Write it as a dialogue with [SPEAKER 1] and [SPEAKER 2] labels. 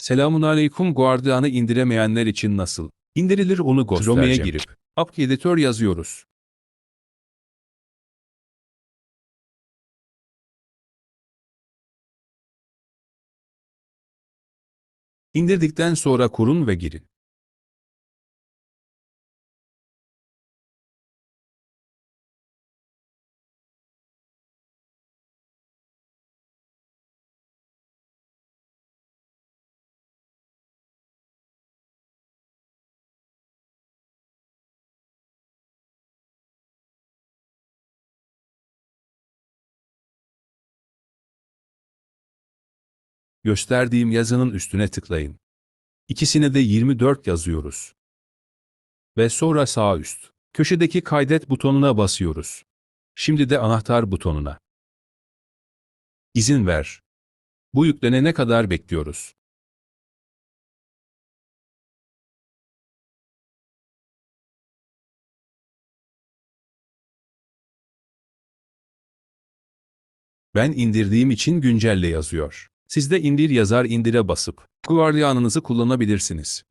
[SPEAKER 1] Selamun aleyküm Guardian'ı indiremeyenler için nasıl? İndirilir onu.
[SPEAKER 2] Chrome'ye
[SPEAKER 1] girip app editör yazıyoruz. İndirdikten sonra kurun ve girin. Gösterdiğim yazının üstüne tıklayın. İkisine de 24 yazıyoruz. Ve sonra sağ üst köşedeki kaydet butonuna basıyoruz. Şimdi de anahtar butonuna. İzin ver. Bu yüklenene kadar bekliyoruz. Ben indirdiğim için güncelle yazıyor. Siz de indir yazar indire basıp Guardian'ınızı kullanabilirsiniz.